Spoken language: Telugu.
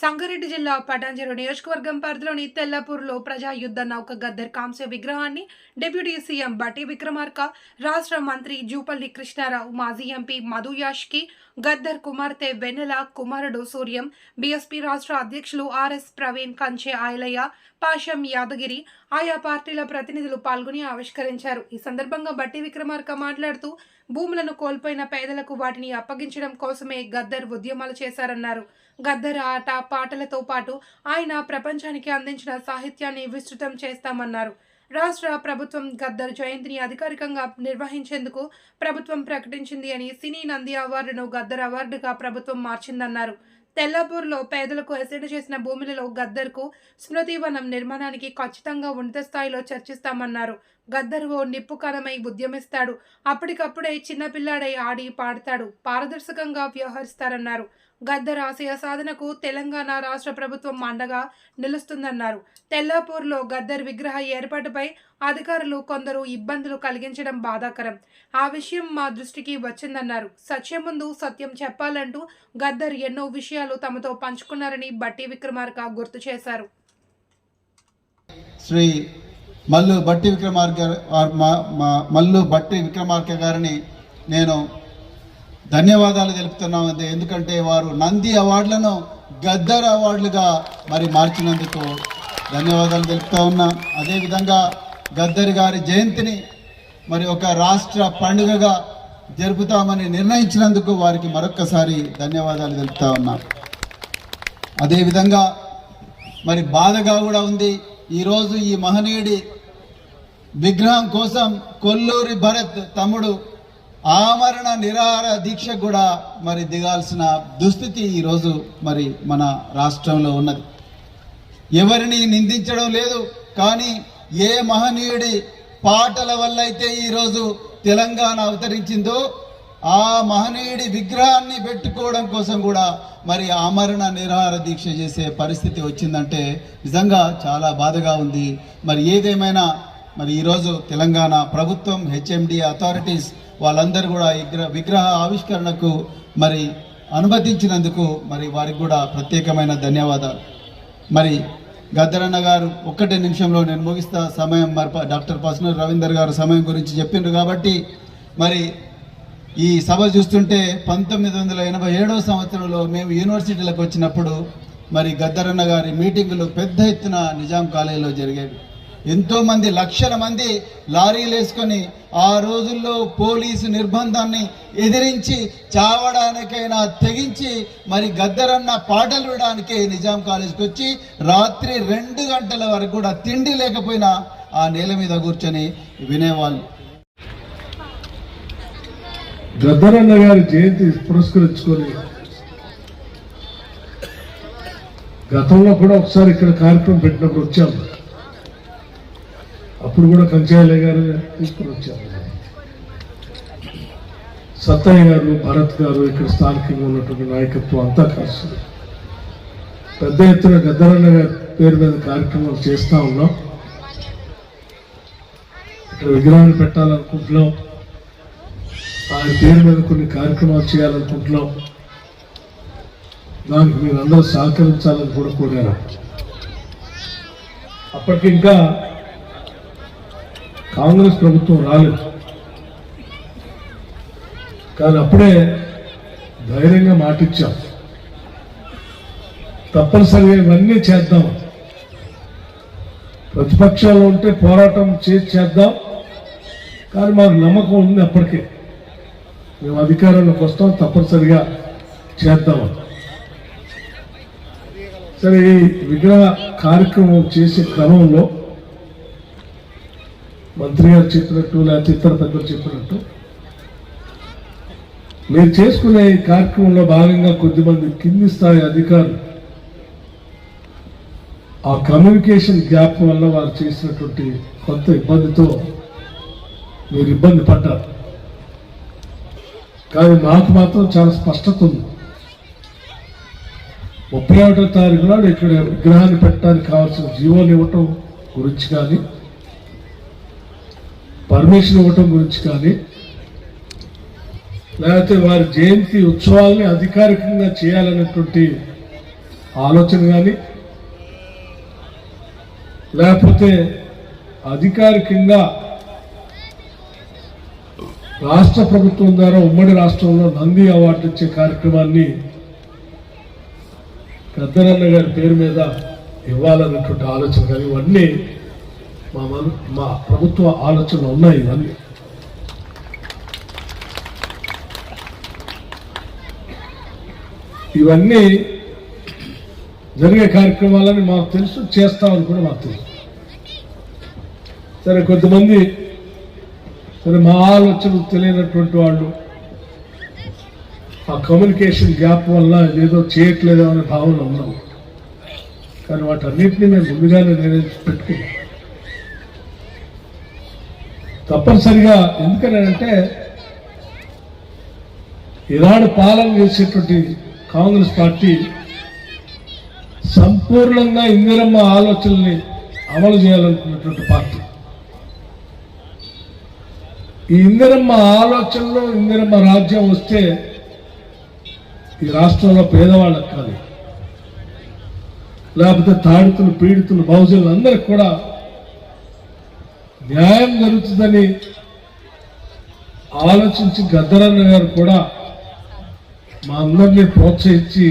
సంగారెడ్డి జిల్లా పటాంజరు నియోజకవర్గం పరిధిలోని తెల్లపూర్లో ప్రజా యుద్ధ నౌక గద్దర్ కాంస్య విగ్రహాన్ని డిప్యూటీ సీఎం బట్టి విక్రమార్క రాష్ట్ర మంత్రి జూపల్లి కృష్ణారావు మాజీ ఎంపీ మధు యాష్కి గద్దర్ కుమార్తె వెన్నెల కుమారుడు సూర్యం బీఎస్పీ రాష్ట్ర అధ్యక్షులు ఆర్ఎస్ ప్రవీణ్ కంచె ఆయలయ్య పాషం యాదగిరి ఆయా పార్టీల ప్రతినిధులు పాల్గొని ఆవిష్కరించారు. ఈ సందర్భంగా బట్టి విక్రమార్క మాట్లాడుతూ భూములను కోల్పోయిన పేదలకు వాటిని అప్పగించడం కోసమే గద్దర్ ఉద్యమాలు చేశారన్నారు. గద్దర్ ఆట పాటలతో పాటు ఆయన ప్రపంచానికి అందించిన సాహిత్యాన్ని విస్తృతం చేస్తామన్నారు. రాష్ట్ర ప్రభుత్వం గద్దర్ జయంతిని అధికారికంగా నిర్వహించేందుకు ప్రభుత్వం ప్రకటించింది అని సినీ నంది అవార్డును గద్దర్ అవార్డుగా ప్రభుత్వం మార్చిందన్నారు. తెల్లాపూర్లో పేదలకు ఎసెడ్ చేసిన భూములలో గద్దర్కు స్మృతివనం నిర్మాణానికి ఖచ్చితంగా ఉన్నత స్థాయిలో చర్చిస్తామన్నారు. గద్దర్ ఓ నిప్పు కణమై ఉద్యమిస్తాడు. అప్పటికప్పుడే చిన్నపిల్లాడై ఆడి పాడతాడు. పారదర్శకంగా వ్యవహరిస్తారన్నారు. గద్దర్ ఆశయ సాధనకు తెలంగాణ రాష్ట్ర ప్రభుత్వం అండగా నిలుస్తుందన్నారు. తెల్లాపూర్లో గద్దర్ విగ్రహ ఏర్పాటుపై అధికారులు కొందరు ఇబ్బందులు కలిగించడం బాధాకరం. ఆ విషయం మా దృష్టికి వచ్చిందన్నారు. సత్యం ముందు సత్యం చెప్పాలంటూ గద్దర్ ఎన్నో విషయాలు తమతో పంచుకున్నారని బట్టి విక్రమార్క గుర్తు చేశారు. శ్రీ మల్లు బట్టి విక్రమార్క మల్లు బట్టి విక్రమార్క గారిని నేను ధన్యవాదాలు తెలుపుతున్నాం అంతే. ఎందుకంటే వారు నంది అవార్డులను గద్దర్ అవార్డులుగా మరి మార్చినందుకు ధన్యవాదాలు తెలుపుతా ఉన్నా. అదేవిధంగా గద్దర్ గారి జయంతిని మరి ఒక రాష్ట్ర పండుగగా జరుపుతామని నిర్ణయించినందుకు వారికి మరొక్కసారి ధన్యవాదాలు తెలుపుతా ఉన్నా. అదేవిధంగా మరి బాధగా కూడా ఉంది. ఈరోజు ఈ మహనీయుడి విగ్రహం కోసం కొల్లూరి భరత్ తమ్ముడు ఆమరణ నిరాహార దీక్ష కూడా మరి దిగాల్సిన దుస్థితి ఈరోజు మరి మన రాష్ట్రంలో ఉన్నది. ఎవరిని నిందించడం లేదు కానీ ఏ మహనీయుడి పాటల వల్ల అయితే ఈరోజు తెలంగాణ అవతరించిందో ఆ మహనీయుడి విగ్రహాన్ని పెట్టుకోవడం కోసం కూడా మరి ఆమరణ నిరాహార దీక్ష చేసే పరిస్థితి వచ్చిందంటే నిజంగా చాలా బాధగా ఉంది. మరి ఏదేమైనా మరి ఈరోజు తెలంగాణ ప్రభుత్వం హెచ్ఎండి అథారిటీస్ వాళ్ళందరూ కూడా విగ్రహ విగ్రహ ఆవిష్కరణకు మరి అనుమతించినందుకు మరి వారికి కూడా ప్రత్యేకమైన ధన్యవాదాలు. మరి గద్దరన్న గారు ఒక్కటే నిమిషంలో నేను ముగిస్తా. సమయం మరి ప- డాక్టర్ పసునూరు రవీందర్ గారు సమయం గురించి చెప్పిండ్రు కాబట్టి మరి ఈ సభ చూస్తుంటే పంతొమ్మిది వందల ఎనభై ఏడవ సంవత్సరంలో మేము యూనివర్సిటీలకు వచ్చినప్పుడు మరి గద్దరన్న గారి మీటింగులు పెద్ద ఎత్తున నిజాం కాలేజీలో జరిగేవి. ఎంతో మంది లక్షల మంది లారీలు వేసుకొని ఆ రోజుల్లో పోలీసు నిర్బంధాన్ని ఎదిరించి చావడానికైనా తెగించి మరి గద్దరన్న పాటలు వినడానికి నిజాం కాలేజీకి వచ్చి రాత్రి రెండు గంటల వరకు కూడా తిండి లేకపోయినా ఆ నేల మీద కూర్చొని వినేవాళ్ళు. గద్దరన్న గారి జయంతి పురస్కరించుకొని గతంలో కూడా ఒకసారి ఇక్కడ కార్యక్రమం పెట్టినప్పుడు వచ్చాము అప్పుడు కూడా కంచాయలే గారు తీసుకుని వచ్చారు. సత్తయ్య గారు భరత్ గారు ఇక్కడ స్థానికంగా ఉన్నటువంటి నాయకత్వం అంతా కలిసి పెద్ద ఎత్తున గద్దరన్న గారి పేరు మీద కార్యక్రమాలు చేస్తూ ఉన్నాం. ఇక్కడ విగ్రహాన్ని పెట్టాలనుకుంటున్నాం. ఆయన పేరు మీద కొన్ని కార్యక్రమాలు చేయాలనుకుంటున్నాం. దానికి మీరు అందరూ సహకరించాలని కూడా కోరారు. అప్పటికి ఇంకా కాంగ్రెస్ ప్రభుత్వం రాలేదు. కానీ అప్పుడే ధైర్యంగా మాటిచ్చాం. తప్పనిసరిగా ఇవన్నీ చేద్దాం. ప్రతిపక్షాలు ఉంటే పోరాటం చేసి చేద్దాం. కానీ మాకు నమ్మకం ఉంది అప్పటికే. మేము అధికారంలోకి వస్తాం తప్పనిసరిగా చేద్దాం. సరే ఈ విగ్రహ కార్యక్రమం చేసే క్రమంలో మంత్రి గారు చెప్పినట్టు లేకపోతే ఇతర పెద్దలు చెప్పినట్టు. మీరు చేసుకునే ఈ కార్యక్రమంలో భాగంగా కొద్దిమంది కింది స్థాయి అధికారులు ఆ కమ్యూనికేషన్ గ్యాప్ వల్ల వారు చేసినటువంటి కొత్త ఇబ్బందితో మీరు ఇబ్బంది పడ్డారు. కానీ నాకు మాత్రం చాలా స్పష్టత ఉంది. ముప్పై ఒకటో తారీఖు నాడు ఇక్కడ విగ్రహాన్ని పెట్టడానికి కావాల్సిన జీవోలు ఇవ్వటం గురించి కానీ పర్మిషన్ ఇవ్వటం గురించి కానీ లేకపోతే వారి జయంతి ఉత్సవాల్ని అధికారికంగా చేయాలనేటువంటి ఆలోచన కానీ లేకపోతే అధికారికంగా రాష్ట్ర ప్రభుత్వం ద్వారా ఉమ్మడి రాష్ట్రంలో నంది అవార్డు ఇచ్చే కార్యక్రమాన్ని పెద్దనన్న గారి పేరు మీద ఇవ్వాలన్నటువంటి ఆలోచన కానీ ఇవన్నీ మా మా ప్రభుత్వ ఆలోచనలు ఉన్నాయి ఇవన్నీ. ఇవన్నీ జరిగే కార్యక్రమాలని మాకు తెలుసు చేస్తామని కూడా మాకు తెలుసు. సరే కొంతమంది సరే మా ఆలోచనలు తెలియనటువంటి వాళ్ళు ఆ కమ్యూనికేషన్ గ్యాప్ వల్ల ఏదో చేయట్లేదు అనే భావన ఉన్నాం కానీ వాటన్నిటిని మేము ముందుగానే నిర్ణయించి పెట్టుకున్నాం. తప్పనిసరిగా ఎందుకనంటే ఈనాడు పాలన చేసేటువంటి కాంగ్రెస్ పార్టీ సంపూర్ణంగా ఇందిరమ్మ ఆలోచనల్ని అమలు చేయాలనుకున్నటువంటి పార్టీ. ఈ ఇందిరమ్మ ఆలోచనలో ఇందిరమ్మ రాజ్యం వస్తే ఈ రాష్ట్రంలో పేదవాళ్ళకి కాదు. లేకపోతే తాడితులు పీడితులు బహుజనులు అందరికి కూడా న్యాయం జరుగుతుందని ఆలోచించి గద్దరన్న గారు కూడా మా అందరినీ ప్రోత్సహించి